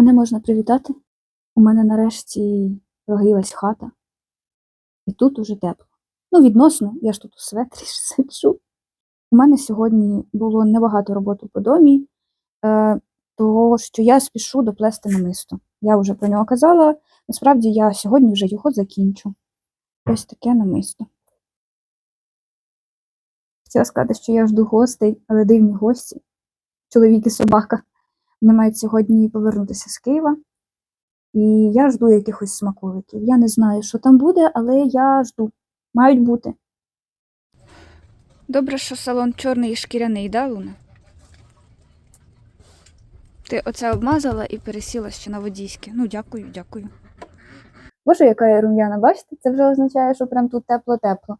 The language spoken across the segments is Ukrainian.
Мене можна привітати. У мене нарешті прогрілась хата. І тут уже тепло. Ну, відносно, я ж тут у светрі сиджу. У мене сьогодні було небагато роботи по домі, е, того що я спішу доплести намисто. Я вже про нього казала. Насправді я сьогодні вже його закінчу. Ось таке намисто. Хотіла сказати, що я жду гостей, але дивні гості. Чоловік і собака. Вони мають сьогодні повернутися з Києва. І я жду якихось смаколиків. Я не знаю, що там буде, але я жду. Мають бути. Добре, що салон чорний і шкіряний, да, Луна? Ти оце обмазала і пересіла ще на водійське. Ну, дякую, дякую. Боже, яка я рум'яна, бачите? Це вже означає, що прям тут тепло-тепло.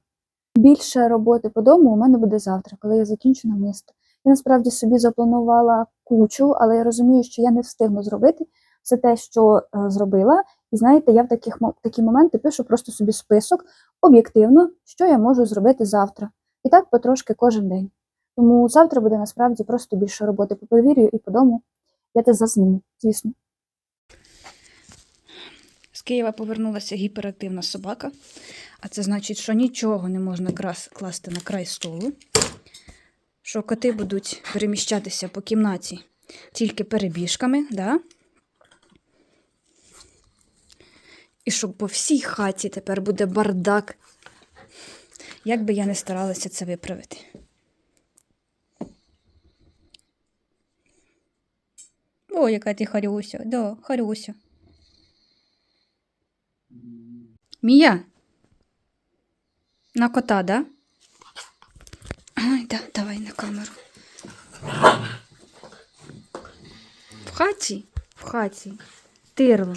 Більше роботи по дому у мене буде завтра, коли я закінчу на місто. Я насправді собі запланувала кучу, але я розумію, що я не встигну зробити все те, що е, зробила. І знаєте, я в таких такі моменти пишу просто собі список об'єктивно, що я можу зробити завтра. І так потрошки кожен день. Тому завтра буде насправді просто більше роботи по подвір'ю і по дому. Я це засніму, звісно. З Києва повернулася гіперактивна собака, а це значить, що нічого не можна крас- класти на край столу, що коти будуть переміщатися по кімнаті тільки перебіжками, да? і щоб по всій хаті тепер буде бардак. Як би я не старалася це виправити. О, яка ти Харюся, да, Харюся. Мія? На кота, да? Ай, да, давай на камеру. В хаті? В хаті. Тирло.